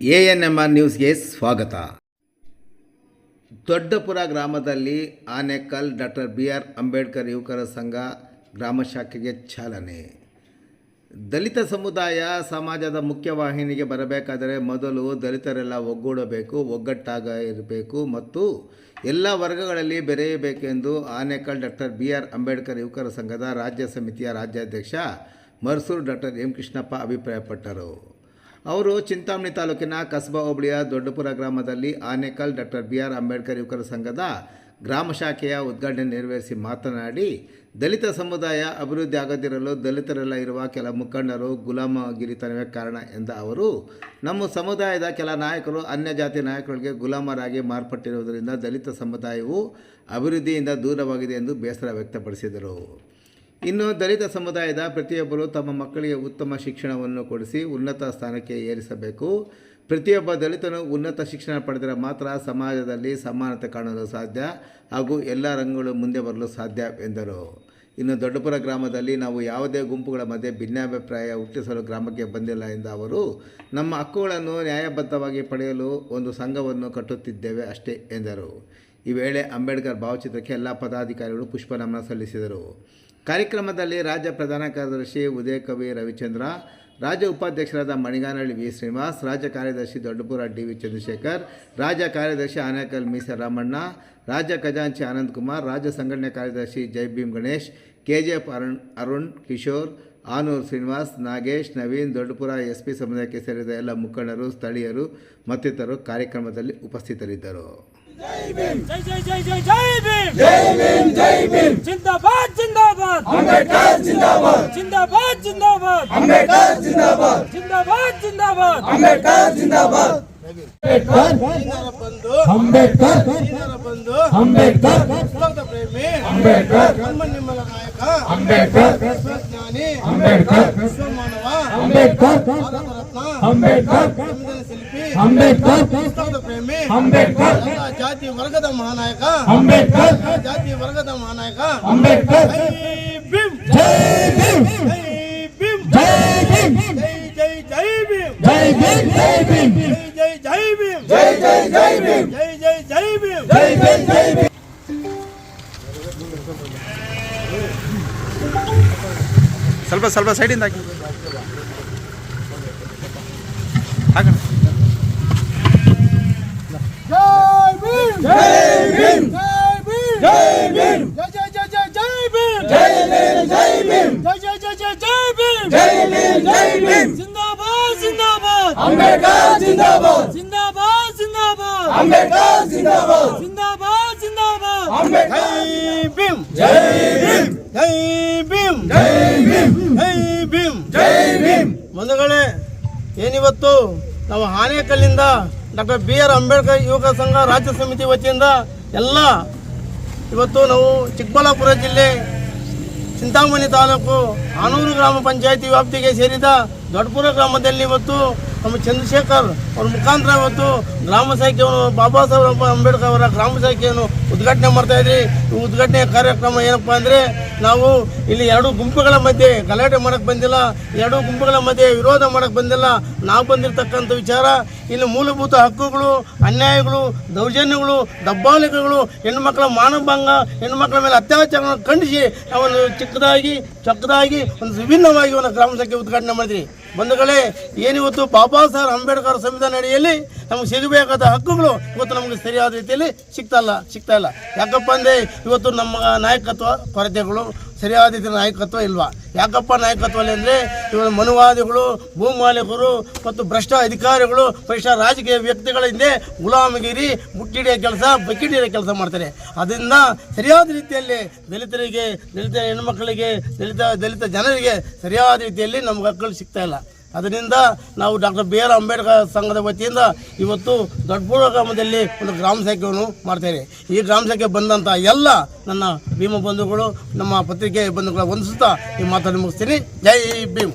A N M R ನ್ಯೂಸ್ಗೆ ಸ್ವಾಗತ. ದೊಡ್ಡಪುರ ಗ್ರಾಮದಲ್ಲಿ Anekal doctor B R Ambedkar ಯುವಕರ ಸಂಘ ಗ್ರಾಮ ಶಾಖೆಗೆ ಚಾಲನೆ. ದಲಿತ ಸಮುದಾಯ ಸಮಾಜದ ಮುಖ್ಯವಾಹಿನಿಗೆ ಬರಬೇಕಾದರೆ ಮೊದಲು ದಲಿತರೆಲ್ಲ ಒಗ್ಗೂಡಬೇಕು ಒಗ್ಗಟ್ಟಾಗ ಇರಬೇಕು ಮತ್ತು ಎಲ್ಲ ವರ್ಗಗಳಲ್ಲಿ ಬೆರೆಯಬೇಕೆಂದು Anekal doctor B R Ambedkar ಯುವಕರ ಸಂಘದ ರಾಜ್ಯ ಸಮಿತಿಯ ರಾಜ್ಯಾಧ್ಯಕ್ಷ ಮರ್ಸೂರು ಡಾಕ್ಟರ್ ಎಂ ಕೃಷ್ಣಪ್ಪ ಅಭಿಪ್ರಾಯಪಟ್ಟರು. ಅವರು ಚಿಂತಾಮಣಿ ತಾಲೂಕಿನ ಕಸ್ಬಾ ಹೋಬಳಿಯ ದೊಡ್ಡಪುರ ಗ್ರಾಮದಲ್ಲಿ Anekal doctor B R Ambedkar ಯುವಕರ ಸಂಘದ ಗ್ರಾಮ ಶಾಖೆಯ ಉದ್ಘಾಟನೆ ನೆರವೇರಿಸಿ ಮಾತನಾಡಿ, ದಲಿತ ಸಮುದಾಯ ಅಭಿವೃದ್ಧಿ ಆಗದಿರಲು ದಲಿತರೆಲ್ಲ ಇರುವ ಕೆಲ ಮುಖಂಡರು ಗುಲಾಮಗಿರಿತನವೇ ಕಾರಣ ಎಂದ ಅವರು, ನಮ್ಮ ಸಮುದಾಯದ ಕೆಲ ನಾಯಕರು ಅನ್ಯ ಜಾತಿ ನಾಯಕರಿಗೆ ಗುಲಾಮರಾಗಿ ಮಾರ್ಪಟ್ಟಿರುವುದರಿಂದ ದಲಿತ ಸಮುದಾಯವು ಅಭಿವೃದ್ಧಿಯಿಂದ ದೂರವಾಗಿದೆ ಎಂದು ಬೇಸರ ವ್ಯಕ್ತಪಡಿಸಿದರು. ಇನ್ನು ದಲಿತ ಸಮುದಾಯದ ಪ್ರತಿಯೊಬ್ಬರು ತಮ್ಮ ಮಕ್ಕಳಿಗೆ ಉತ್ತಮ ಶಿಕ್ಷಣವನ್ನು ಕೊಡಿಸಿ ಉನ್ನತ ಸ್ಥಾನಕ್ಕೆ ಏರಿಸಬೇಕು. ಪ್ರತಿಯೊಬ್ಬ ದಲಿತನು ಉನ್ನತ ಶಿಕ್ಷಣ ಪಡೆದರೆ ಮಾತ್ರ ಸಮಾಜದಲ್ಲಿ ಸಮಾನತೆ ಕಾಣಲು ಸಾಧ್ಯ ಹಾಗೂ ಎಲ್ಲ ರಂಗಗಳು ಮುಂದೆ ಬರಲು ಸಾಧ್ಯ, ಎಂದರು. ಇನ್ನು ದೊಡ್ಡಪುರ ಗ್ರಾಮದಲ್ಲಿ ನಾವು ಯಾವುದೇ ಗುಂಪುಗಳ ಮಧ್ಯೆ ಭಿನ್ನಾಭಿಪ್ರಾಯ ಹುಟ್ಟಿಸಲು ಗ್ರಾಮಕ್ಕೆ ಬಂದಿಲ್ಲ ಎಂದ ಅವರು, ನಮ್ಮ ಹಕ್ಕುಗಳನ್ನು ನ್ಯಾಯಬದ್ಧವಾಗಿ ಪಡೆಯಲು ಒಂದು ಸಂಘವನ್ನು ಕಟ್ಟುತ್ತಿದ್ದೇವೆ ಅಷ್ಟೇ, ಎಂದರು. ಈ ವೇಳೆ ಅಂಬೇಡ್ಕರ್ ಭಾವಚಿತ್ರಕ್ಕೆ ಎಲ್ಲ ಪದಾಧಿಕಾರಿಗಳು ಪುಷ್ಪನಮನ ಸಲ್ಲಿಸಿದರು. ಕಾರ್ಯಕ್ರಮದಲ್ಲಿ ರಾಜ್ಯ ಪ್ರಧಾನ ಕಾರ್ಯದರ್ಶಿ ಉದಯ ಕವಿ ರವಿಚಂದ್ರ, ರಾಜ್ಯ ಉಪಾಧ್ಯಕ್ಷರಾದ ಮಣಿಗಾನಹಳ್ಳಿ ವಿ. ಶ್ರೀನಿವಾಸ್, ರಾಜ್ಯ ಕಾರ್ಯದರ್ಶಿ ದೊಡ್ಡಪುರ ಡಿ. ವಿ. ಚಂದ್ರಶೇಖರ್, ರಾಜ್ಯ ಕಾರ್ಯದರ್ಶಿ ಆನೇಕಲ್ ಮೀಸ ರಾಮಣ್ಣ ರಾಜ್ಯ ಖಜಾಂಚಿ ಆನಂದ್ ಕುಮಾರ್, ರಾಜ್ಯ ಸಂಘಟನೆ ಕಾರ್ಯದರ್ಶಿ Jai Bhim Ganesh KGF Arun Arun Kishore, Anur Srinivas, Nagesh, Naveen, Doddapura S. P. ಸಮುದಾಯಕ್ಕೆ ಸೇರಿದ ಎಲ್ಲ ಮುಖಂಡರು, ಸ್ಥಳೀಯರು ಮತ್ತಿತರರು ಕಾರ್ಯಕ್ರಮದಲ್ಲಿ ಉಪಸ್ಥಿತರಿದ್ದರು. ಜೈ ಜೈ ಜೈ ಜೈ ಜೈ ಭೀಮ್ ಜೈ ಭೀಮ್ ಜೈ ಭೀಮ್ ಜಿಂದಾಬಾದ್ ಜಿಂದಾಬಾದ್ ಅಂಬೇಡ್ಕರ್ ಜಿಂದಾಬಾದ್ ಜಿಂದಾಬಾದ್ ಜಿಂದಾಬಾದ್ ಅಂಬೇಡ್ಕರ್ ಜಿಂದಾಬಾದ್ ಜಿಂದಾಬಾದ್ ಜಿಂದಾಬಾದ್ ಅಂಬೇಡ್ಕರ್ ಜಿಂದಾಬಾದ್ ಅಂಬೇಡ್ಕರ್ ಅಂಬೇಡ್ಕರ್ ವಿಶ್ವದ ಪ್ರೇಮಿ ಅಂಬೇಡ್ಕರ್ ನಮ್ಮ ನಿಮ್ಮಲ ನಾಯಕ ಅಂಬೇಡ್ಕರ್ ವಿಶ್ವಜ್ಞಾನಿ ಅಂಬೇಡ್ಕರ್ ವಿಶ್ವಮಾನವ ಅಂಬೇಡ್ಕರ್ ಭಾರತ ರತ್ನ ಅಂಬೇಡ್ಕರ್ ಸಂವಿಧಾನ ಶಿಲ್ಪಿ ಅಂಬೇಡ್ಕರ್ ವಿಶ್ವದ ಪ್ರೇಮಿ ಅಂಬೇಡ್ಕರ್ ಎಲ್ಲ ಜಾತಿ ವರ್ಗದ ಮಹಾನಾಯಕ ಅಂಬೇಡ್ಕರ್ ಎಲ್ಲ ಜಾತಿ ವರ್ಗದ ಮಹಾನಾಯಕ ಅಂಬೇಡ್ಕರ್ ಜೈ ಭೀಮ್ ಜೈ ಭೀಮ್ ಜೈ ಭೀಮ್ ಜೈ ಭೀಮ್ ಜೈ ಜೈ ಜೈ ಭೀಮ್ ಜೈ ಭೀಮ್ ಜೈ ಭೀಮ್ ಜೈ ಜೈ ಜೈ ಭೀಮ್ ಜೈ ಜೈ ಜೈ ಭೀಮ್ ಜೈ ಜೈ ಜೈ ಭೀಮ್ ಜೈ ಭೀಮ್ ಜೈ ಭೀಮ್ ಸ್ವಲ್ಪ ಸ್ವಲ್ಪ ಸೈಡಿಂದ ಹಾಕಿ ಹಾಕೋಣ ಜಿಂದಾಬಾದ್ ಜಿಂದಾಬಾದ್ ಜಿಂದಾಬಾದ್ ಅಂಬೇಡ್ಕರ್ ಜಿಂದಾಬಾದ್ ಜಿಂದಾಬಾದ್ ಜಿಂದಾಬಾದ್ ಅಂಬೇಡ್ಕರ್ ಜೈ ಭೀಮ್ ಜೈ ಭೀಮ್ ಜೈ ಭೀಮ್ ಜೈ ಭೀಮ್ ಜೈ ಭೀಮ್ ಜೈ ಭೀಮ್ ಬಂಧುಗಳೇ ಏನಿವತ್ತು ನಾವು ಆನೇಕಲ್ಲಿಂದ ಡಾಕ್ಟರ್ ಬಿ ಆರ್ ಅಂಬೇಡ್ಕರ್ ಯುವಕ ಸಂಘ ರಾಜ್ಯ ಸಮಿತಿ ವತಿಯಿಂದ ಎಲ್ಲ ಇವತ್ತು ನಾವು ಚಿಕ್ಕಬಳ್ಳಾಪುರ ಜಿಲ್ಲೆ ಚಿಂತಾಮಣಿ ತಾಲೂಕು ಆನೂರು ಗ್ರಾಮ ಪಂಚಾಯಿತಿ ವ್ಯಾಪ್ತಿಗೆ ಸೇರಿದ ದೊಡ್ಡಪುರ ಗ್ರಾಮದಲ್ಲಿ ಇವತ್ತು ನಮ್ಮ ಚಂದ್ರಶೇಖರ್ ಅವ್ರ ಮುಖಾಂತರ ಇವತ್ತು ಗ್ರಾಮ ಶಾಖೆಯನ್ನು ಬಾಬಾ ಸಾಹೇಬ್ ಅಂಬೇಡ್ಕರ್ ಅವರ ಗ್ರಾಮ ಶಾಖೆಯನ್ನು ಉದ್ಘಾಟನೆ ಮಾಡ್ತಾ ಇದ್ರಿ. ಈ ಉದ್ಘಾಟನೆ ಕಾರ್ಯಕ್ರಮ ಏನಪ್ಪ ಅಂದರೆ ನಾವು ಇಲ್ಲಿ ಎರಡು ಗುಂಪುಗಳ ಮಧ್ಯೆ ಗಲಾಟೆ ಮಾಡೋಕ್ಕೆ ಬಂದಿಲ್ಲ, ಎರಡು ಗುಂಪುಗಳ ಮಧ್ಯೆ ವಿರೋಧ ಮಾಡಕ್ಕೆ ಬಂದಿಲ್ಲ. ನಾವು ಬಂದಿರತಕ್ಕಂಥ ವಿಚಾರ, ಇಲ್ಲಿ ಮೂಲಭೂತ ಹಕ್ಕುಗಳು, ಅನ್ಯಾಯಗಳು, ದೌರ್ಜನ್ಯಗಳು, ದಬ್ಬಾಳಿಕೆಗಳು ಹೆಣ್ಣುಮಕ್ಕಳ ಮಾನಭಂಗ ಹೆಣ್ಣುಮಕ್ಕಳ ಮೇಲೆ ಅತ್ಯಾಚಾರಗಳನ್ನು ಖಂಡಿಸಿ ಅವನು ಚಿಕ್ಕದಾಗಿ, ಚಕ್ಕದಾಗಿ ಒಂದು ವಿಭಿನ್ನವಾಗಿ ಒಂದು ಗ್ರಾಮ ಸಭೆ ಉದ್ಘಾಟನೆ ಮಾಡಿದ್ರಿ. ಬಂಧುಗಳೇ, ಏನಿವತ್ತು ಬಾಬಾ ಸಾಹೇಬ್ ಅಂಬೇಡ್ಕರ್ ಸಂವಿಧಾನ ಅಡಿಯಲ್ಲಿ ನಮಗೆ ಸಿಗಬೇಕಾದ ಹಕ್ಕುಗಳು ಇವತ್ತು ನಮಗೆ ಸರಿಯಾದ ರೀತಿಯಲ್ಲಿ ಸಿಗ್ತಾ ಇಲ್ಲ ಸಿಗ್ತಾ ಇಲ್ಲ. ಯಾಕಪ್ಪ ಅಂದರೆ ಇವತ್ತು ನಮ್ಮ ನಾಯಕತ್ವ ಕೊರತೆಗಳು ಸರಿಯಾದ ರೀತಿಯ ನಾಯಕತ್ವ ಇಲ್ವಾ? ಯಾಕಪ್ಪ ನಾಯಕತ್ವ ಅಂದರೆ ಇವರು ಮನುವಾದಿಗಳು, ಭೂಮಾಲೀಕರು ಮತ್ತು ಭ್ರಷ್ಟ ಅಧಿಕಾರಿಗಳು, ಭ್ರಷ್ಟ ರಾಜಕೀಯ ವ್ಯಕ್ತಿಗಳ ಹಿಂದೆ ಗುಲಾಮಗಿರಿ, ಮುಟ್ಟಿಡಿಯ ಕೆಲಸ ಬಕ್ಕಿಡಿಯ ಕೆಲಸ ಮಾಡ್ತಾರೆ. ಅದರಿಂದ ಸರಿಯಾದ ರೀತಿಯಲ್ಲಿ ದಲಿತರಿಗೆ, ದಲಿತ ಹೆಣ್ಮಕ್ಕಳಿಗೆ ದಲಿತ ದಲಿತ ಜನರಿಗೆ ಸರಿಯಾದ ರೀತಿಯಲ್ಲಿ ನಮ್ಗೆ ಹಕ್ಕುಗಳು ಸಿಗ್ತಾ ಇಲ್ಲ. ಅದರಿಂದ ನಾವು ಡಾಕ್ಟರ್ ಬಿ ಆರ್ ಅಂಬೇಡ್ಕರ್ ಸಂಘದ ವತಿಯಿಂದ ಇವತ್ತು ದೊಡ್ಡಪುರ ಗ್ರಾಮದಲ್ಲಿ ಒಂದು ಗ್ರಾಮ ಸಂಖ್ಯೆಯನ್ನು ಮಾಡ್ತೇವೆ ಈ ಗ್ರಾಮ ಸಂಖ್ಯೆ ಬಂದಂಥ ಎಲ್ಲ ನನ್ನ ಭೀಮ ಬಂಧುಗಳು, ನಮ್ಮ ಪತ್ರಿಕೆ ಬಂಧುಗಳ ವಂದಿಸುತ್ತಾ ಈ ಮಾತನ್ನು ಮುಗಿಸ್ತೀನಿ. ಜೈ ಭೀಮ್.